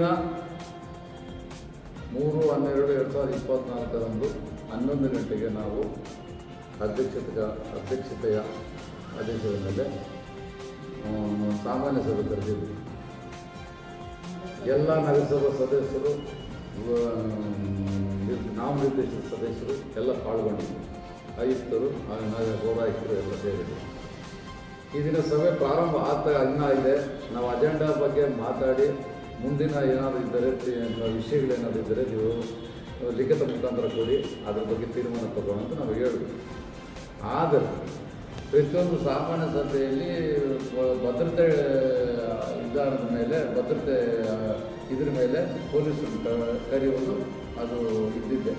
ದಿನ ಮೂರು ಹನ್ನೆರಡು ಎರಡು ಸಾವಿರದ ಇಪ್ಪತ್ತ್ನಾಲ್ಕರಂದು ಹನ್ನೊಂದು ಗಂಟೆಗೆ ನಾವು ಅಧ್ಯಕ್ಷತೆಯ ಅಧ್ಯಕ್ಷತೆಯ ಆದೇಶದ ಮೇಲೆ ಸಾಮಾನ್ಯ ಸಭೆ ಕರೆದಿದ್ವಿ. ಎಲ್ಲ ನಗರಸಭಾ ಸದಸ್ಯರು ನಾಮನಿರ್ದೇಶಿತ ಸದಸ್ಯರು ಎಲ್ಲ ಪಾಲ್ಗೊಂಡಿದ್ದರು ಆಯುಕ್ತರು ಪೌರಾಯುಕ್ತರು ಎಲ್ಲ ಸೇರಿದರು ಈ ದಿನ ಸಭೆ ಪ್ರಾರಂಭ ಆಗ್ತಾ ಇನ್ನ ಇದೆ. ನಾವು ಅಜೆಂಡಾ ಬಗ್ಗೆ ಮಾತಾಡಿ ಮುಂದಿನ ಏನಾದರೂ ಇದ್ದರೆ ವಿಷಯಗಳೇನಾದರೂ ಇದ್ದರೆ ನೀವು ಲಿಖಿತ ಮುಖಾಂತರ ಕೊಡಿ, ಅದ್ರ ಬಗ್ಗೆ ತೀರ್ಮಾನ ತಗೋಣ ಅಂತ ನಾವು ಹೇಳಿದ್ವಿ ಆದರೆ, ಪ್ರತಿಯೊಂದು ಸಾಮಾನ್ಯ ಸಭೆಯಲ್ಲಿ ಭದ್ರತೆ ವಿಧಾನದ ಮೇಲೆ, ಭದ್ರತೆ ಇದ್ರ ಮೇಲೆ ಪೊಲೀಸರು ಕರೆಯುವುದು ಅದು ಇದ್ದಿದ್ದೆ.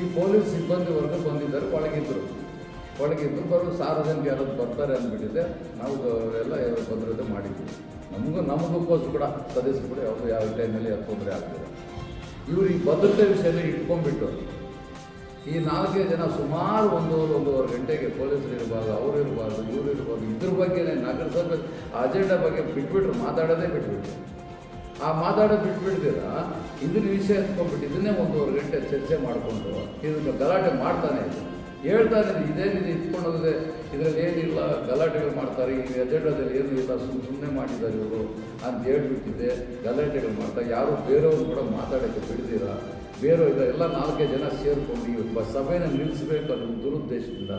ಈ ಪೊಲೀಸ್ ಸಿಬ್ಬಂದಿ ವರ್ಗ ಬಂದಿದ್ದರು ಒಳಗಿದ್ದರು ಒಳಗಿದ್ದು ಇಬ್ಬರು ಸಾರ್ವಜನಿಕ ಯಾರಾದ್ರು ಬರ್ತಾರೆ ಅಂದ್ಬಿಟ್ಟಿದೆ ನಾವು ಎಲ್ಲ ಭದ್ರತೆ ಮಾಡಿದ್ವಿ. ನಮಗೂ ನಮಗೂ ಕೋಸ್ ಕೂಡ ಸದಸ್ಯರು ಕೂಡ ಯಾವುದು ಯಾವ ಟೈಮಲ್ಲಿ ತೊಂದರೆ ಆಗ್ತದೆ ಇವರು ಈ ಭದ್ರತೆ ವಿಷಯನ ಇಟ್ಕೊಂಡ್ಬಿಟ್ಟು ಈ ನಾಲ್ಕೈದು ಜನ ಸುಮಾರು ಒಂದೂವರೆ ಒಂದೂವರೆ ಗಂಟೆಗೆ ಪೊಲೀಸರು ಇರಬಾರ್ದು ಅವರು ಇರಬಾರ್ದು ಇವರು ಇರಬಾರ್ದು ಇದ್ರ ಬಗ್ಗೆನೇ ನಗರಸಭೆ ಅಜೆಂಡಾ ಬಗ್ಗೆ ಬಿಟ್ಬಿಟ್ರು, ಮಾತಾಡೋದೇ ಬಿಟ್ಬಿಟ್ರು. ಆ ಮಾತಾಡೋದು ಬಿಟ್ಬಿಡ್ತೀರ ಇದನ್ನ ವಿಷಯ ಎತ್ಕೊಂಡ್ಬಿಟ್ಟು ಇದನ್ನೇ ಒಂದೂವರೆ ಗಂಟೆ ಚರ್ಚೆ ಮಾಡಿಕೊಂಡು ಇದನ್ನು ಗಲಾಟೆ ಮಾಡ್ತಾನೆ ಇದೆ ಹೇಳ್ತಾನೆ ಇದೆ, ಇದೇನಿದೆ ಇಟ್ಕೊಂಡು ಹೋಗಿದೆ ಇದರಲ್ಲಿ ಏನಿಲ್ಲ ಗಲಾಟೆಗಳು ಮಾಡ್ತಾರೆ. ಈ ಅಜೆಂಡಾದಲ್ಲಿ ಏನೂ ಇಲ್ಲ ಸುಮ್ಮನೆ ಸುಮ್ಮನೆ ಮಾಡಿದ್ದಾರೆ ಇವರು ಅಂತ ಹೇಳ್ಬಿಟ್ಟಿದೆ ಗಲಾಟೆಗಳು ಮಾಡ್ತಾ ಯಾರು ಬೇರೆಯವರು ಕೂಡ ಮಾತಾಡೋಕ್ಕೆ ಬಿಡ್ದಿರ ಬೇರೆ ಇದೆ ಎಲ್ಲ ನಾಲ್ಕೇ ಜನ ಸೇರಿಕೊಂಡು ಈ ಸಭೆನ ನಿಲ್ಲಿಸಬೇಕು ಅನ್ನೋ ದುರುದ್ದೇಶದಿಂದ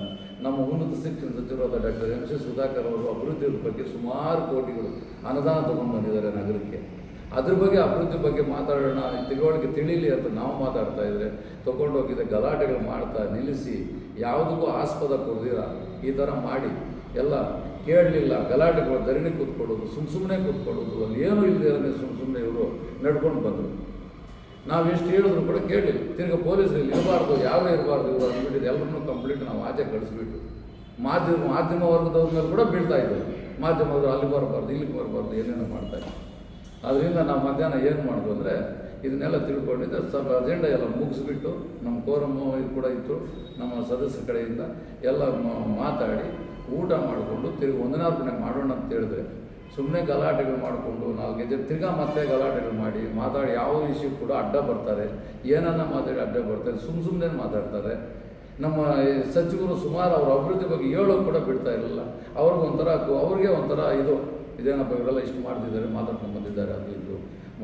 ನಮ್ಮ ಉನ್ನತ ಶಿಕ್ಷಣ ಸಚಿವರಾದ ಡಾಕ್ಟರ್ ಎಂ ಸಿ ಸುಧಾಕರ್ ಅವರು ಅಭಿವೃದ್ಧಿ ಬಗ್ಗೆ ಸುಮಾರು ಕೋಟಿಗಳು ಅನುದಾನ ತೊಗೊಂಡು ಬಂದಿದ್ದಾರೆ ನಗರಕ್ಕೆ. ಅದ್ರ ಬಗ್ಗೆ ಅಭಿವೃದ್ಧಿ ಬಗ್ಗೆ ಮಾತಾಡೋಣ ತಿಳುವಳಿಕೆ ತಿಳಿಲಿ ಅಂತ ನಾವು ಮಾತಾಡ್ತಾ ಇದ್ರೆ ತೊಗೊಂಡೋಗಿದ್ದ ಗಲಾಟೆಗಳು ಮಾಡ್ತಾ ನಿಲ್ಲಿಸಿ ಯಾವುದಕ್ಕೂ ಆಸ್ಪದ ಕೊಡ್ದಿರ. ಈ ಥರ ಮಾಡಿ ಎಲ್ಲ ಕೇಳಲಿಲ್ಲ, ಗಲಾಟೆಗಳು, ಧರಣಿ ಕೂತ್ಕೊಳ್ಳೋದು ಸುಮ್ಮ ಸುಮ್ಮನೆ ಕೂತ್ಕೊಳ್ಳೋದು, ಅಲ್ಲಿ ಏನೂ ಇಲ್ಲದೆ ಸುಮ್ಮ ಸುಮ್ಮನೆ ಇವರು ನಡ್ಕೊಂಡು ಬಂದರು. ನಾವು ಎಷ್ಟು ಹೇಳಿದ್ರು ಕೂಡ ಕೇಳಿ ತಿರ್ಗಿ ಪೊಲೀಸರು ಇರಬಾರ್ದು, ಯಾರು ಇರಬಾರ್ದು ಇವರು ಅಂದ್ಬಿಟ್ಟಿದ್ದು ಎಲ್ಲರನ್ನೂ ಕಂಪ್ಲೀಟ್ ನಾವು ಆಚೆ ಕಳಿಸ್ಬಿಟ್ಟು ಮಾಧ್ಯಮ ಮಾಧ್ಯಮ ವರ್ಗದವ್ರ ಮೇಲೆ ಕೂಡ ಬೀಳ್ತಾ ಇದ್ದರು ಮಾಧ್ಯಮದವರು ಅಲ್ಲಿ ಬರಬಾರ್ದು, ಇಲ್ಲಿಗೆ ಬರಬಾರ್ದು, ಏನೇನೋ ಮಾಡ್ತಾ ಇದ್ರು ಅದರಿಂದ ನಾವು ಮಧ್ಯಾಹ್ನ ಏನು ಮಾಡೋದು ಅಂದರೆ ಇದನ್ನೆಲ್ಲ ತಿಳ್ಕೊಂಡಿದ್ದೆ. ಸ್ವಲ್ಪ ಅಜೆಂಡಾ ಎಲ್ಲ ಮುಗಿಸ್ಬಿಟ್ಟು ನಮ್ಮ ಕೋರಮ್ಮ ಇದು ಕೂಡ ಇತ್ತು, ನಮ್ಮ ಸದಸ್ಯ ಕಡೆಯಿಂದ ಎಲ್ಲ ಮಾತಾಡಿ ಊಟ ಮಾಡಿಕೊಂಡು ತಿರುಗಿ ವಂದನಾರ್ಪಣೆ ಮಾಡೋಣ ಅಂತ ಹೇಳಿದ್ರೆ ಸುಮ್ಮನೆ ಗಲಾಟೆಗಳು ಮಾಡಿಕೊಂಡು ನಾವು ಗೆಜ್ಜೆ ತಿರ್ಗಾ ಮತ್ತೆ ಗಲಾಟೆಗಳು ಮಾಡಿ ಮಾತಾಡಿ ಯಾವ ವಿಷಯ ಕೂಡ ಅಡ್ಡ ಬರ್ತಾರೆ. ಏನನ್ನ ಮಾತಾಡಿ ಅಡ್ಡ ಬರ್ತಾರೆ, ಸುಮ್ ಸುಮ್ಮನೆ ಮಾತಾಡ್ತಾರೆ. ನಮ್ಮ ಸಚಿವರು ಸುಮಾರು ಅವ್ರ ಅಭಿವೃದ್ಧಿ ಬಗ್ಗೆ ಹೇಳೋಕೆ ಕೂಡ ಬಿಡ್ತಾ ಇರಲಿಲ್ಲ. ಅವ್ರಿಗೊಂಥರ ಅವ್ರಿಗೆ ಒಂಥರ ಇದು, ಇದೇನಪ್ಪ ಇವರೆಲ್ಲ ಇಷ್ಟು ಮಾಡ್ತಿದ್ದಾರೆ, ಮಾತಾಡ್ಕೊಂಡು ಬಂದಿದ್ದಾರೆ ಅದು ಇದು.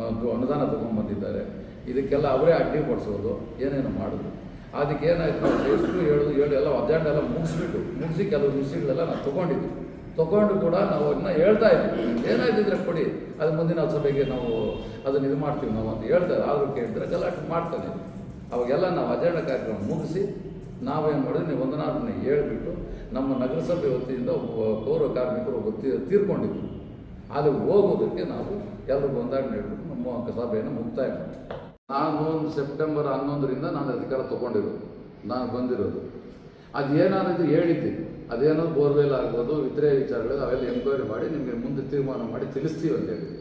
ಅನುದಾನ ತೊಗೊಂಡ್ಬಂದಿದ್ದಾರೆ ಇದಕ್ಕೆಲ್ಲ ಅವರೇ ಅಡ್ಡಿ ಪಡಿಸೋದು, ಏನೇನು ಮಾಡೋದು. ಅದಕ್ಕೆ ಏನಾಯ್ತು ನಾವು ಎಷ್ಟು ಹೇಳೋದು ಹೇಳಿ ಎಲ್ಲ ಅಜೆಂಡ ಎಲ್ಲ ಮುಗಿಸ್ಬಿಟ್ಟು, ಮುಗಿಸಿ ಕೆಲವು ವಿಷಯಗಳೆಲ್ಲ ನಾವು ತೊಗೊಂಡಿದ್ವಿ ತೊಗೊಂಡು ಕೂಡ ನಾವು ಅದನ್ನ ಹೇಳ್ತಾ ಇದ್ವಿ. ಏನಾಯ್ತಿದ್ರೆ ಕೊಡಿ, ಅದು ಮುಂದಿನ ಸಭೆಗೆ ನಾವು ಅದನ್ನು ಇದು ಮಾಡ್ತೀವಿ ನಾವು ಅಂತ ಹೇಳ್ತಾರೆ ಆದರೂ ಕೇಳಿದ್ರೆ ಗಲಾಟೆ ಮಾಡ್ತಾನೆ ಅವಾಗೆಲ್ಲ ನಾವು ಅಜೆಂಡ ಕಾರ್ಯಕ್ರಮ ಮುಗಿಸಿ, ನಾವೇನು ಮಾಡಿದ್ವಿ, ನೀವು ವಂದನಾರ್ಪಣೆ ಹೇಳ್ಬಿಟ್ಟು ನಮ್ಮ ನಗರಸಭೆ ವತಿಯಿಂದ ಒಬ್ಬ ಪೌರ ಕಾರ್ಮಿಕರು ಒಬ್ಬ ತೀ- ತೀರ್ಕೊಂಡಿದ್ರು. ಅಲ್ಲಿ ಹೋಗೋದಕ್ಕೆ ನಾವು ಎಲ್ಲರೂ ಒಂದಾಗಿ ಹೇಳ್ಬಿಟ್ಟು ನಮ್ಮ ಸಭೆಯನ್ನು ಮುಕ್ತಾಯ ಮಾಡಿದ್ವಿ ನಾನು ಸೆಪ್ಟೆಂಬರ್ ಹನ್ನೊಂದರಿಂದ ನಾನು ಅಧಿಕಾರ ತೊಗೊಂಡಿರೋದು. ನಾನು ಬಂದಿರೋದು. ಅದು ಏನಾದ್ರು ಹೇಳಿದ್ದೆ. ಅದೇನೋ ಬೋರ್ವೆಲ್ ಆಗ್ಬೋದು, ಇತರೆ ವಿಚಾರಗಳು, ಅವೆಲ್ಲ ಎಂಕ್ವೈರಿ ಮಾಡಿ ನಿಮಗೆ ಮುಂದೆ ತೀರ್ಮಾನ ಮಾಡಿ ತಿಳಿಸ್ತೀವಿ ಅಂತ ಹೇಳಿದ್ದೆ.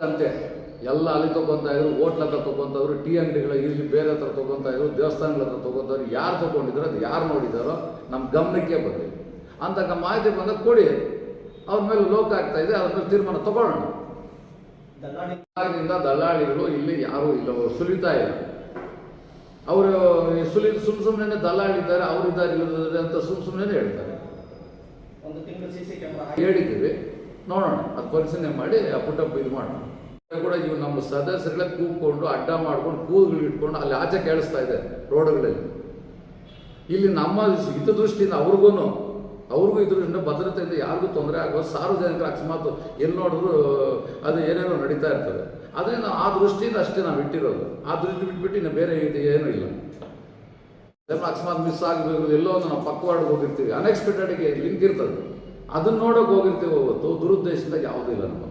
ಅಂತೆ, ಎಲ್ಲ ಅಲ್ಲಿ ತೊಗೊತಾ ಇದ್ರು, ಹೋಟ್ಲ್ ಹತ್ರ ತೊಗೊತಾ ಟೀ ಅಂಗಡಿಗಳ ಇಲ್ಲಿ ಬೇರೆ ಹತ್ರ ತೊಗೊತಾ ಇದ್ರು, ದೇವಸ್ಥಾನಗಳ ಹತ್ರ ತಗೊಂತವ್ರು ಯಾರು ತೊಗೊಂಡಿದ್ರು, ಅದು ಯಾರು ನೋಡಿದಾರೋ, ನಮ್ಮ ಗಮನಕ್ಕೆ ಬರಲಿ ಅಂತ ಮಾಹಿತಿ ಬಂದಾಗ ಕೊಡಿ ಅವ್ರ ಮೇಲೆ ಲೋಕ ಆಗ್ತಾ ಇದೆ ಅದ್ರ ಮೇಲೆ ತೀರ್ಮಾನ ತಗೊಳ್ಳೋಣ. ದಲ್ಲಾಳಿ ಆಗಿಂದ ದಲ್ಲಾಳಿಗಳು ಇಲ್ಲಿ ಯಾರು ಇಲ್ಲ ಸುಲಿತಾ ಇಲ್ಲ. ಅವರು ಸುಲಿ ಸುಮ್ ಸುಮ್ಮನೆ ದಲ್ಲಾಳಿದ್ದಾರೆ ಅವರಿದ್ದಾರೆ ಇವರಿದ್ದಾರೆ ಅಂತ ಸುಮ್ ಸುಮ್ಮನೆ ಹೇಳ್ತಾರೆ. ಹೇಳಿದ್ದೀವಿ. ನೋಡೋಣ ಅದು ಪರಿಶೀಲನೆ ಮಾಡಿ ಆ ಪುಟ್ಟಪ್ಪ ಇದು ಮಾಡೋಣ. ಕೂಡ ಇವು ನಮ್ಮ ಸದಸ್ಯರುಗಳೇ ಕೂಗ್ಕೊಂಡು ಅಡ್ಡ ಮಾಡ್ಕೊಂಡು ಕೂದಲು ಇಟ್ಕೊಂಡು ಅಲ್ಲಿ ಆಚೆ ಕೇಳಿಸ್ತಾ ಇದೆ ರೋಡ್ಗಳಲ್ಲಿ. ಇಲ್ಲಿ ನಮ್ಮ ಹಿತದೃಷ್ಟಿಯಿಂದ ಅವ್ರಿಗೂ ಅವ್ರಿಗೂ ಇದರಿಂದ ಭದ್ರತೆಯಿಂದ ಯಾರಿಗೂ ತೊಂದರೆ ಆಗುವ ಸಾರ್ವಜನಿಕರ ಅಕಸ್ಮಾತ್ ಎಲ್ಲಿ ನೋಡಿದ್ರು ಅದು ಏನೇನೋ ನಡೀತಾ ಇರ್ತದೆ. ಅದರಿಂದ ಆ ದೃಷ್ಟಿಯಿಂದ ಅಷ್ಟೇ ನಾವು ಇಟ್ಟಿರೋದು. ಆ ದೃಷ್ಟಿ ಬಿಟ್ಬಿಟ್ಟು ಇನ್ನು ಬೇರೆ ಇದು ಏನೂ ಇಲ್ಲ. ಅಕಸ್ಮಾತ್ ಮಿಸ್ ಆಗಬೇಕು, ಎಲ್ಲೋ ನಾವು ಪಕ್ವಾಡ್ ಹೋಗಿರ್ತೀವಿ. ಅನ್ಎಕ್ಸ್ಪೆಕ್ಟೆಡ್ಗೆ ಲಿಂಕ್ ಇರ್ತದೆ. ಅದನ್ನ ನೋಡೋಕೆ ಹೋಗಿರ್ತೀವಿ ಹೊತ್ತು ದುರುದ್ದೇಶದಾಗ ಯಾವುದೂ ಇಲ್ಲ ನಮ್ಮ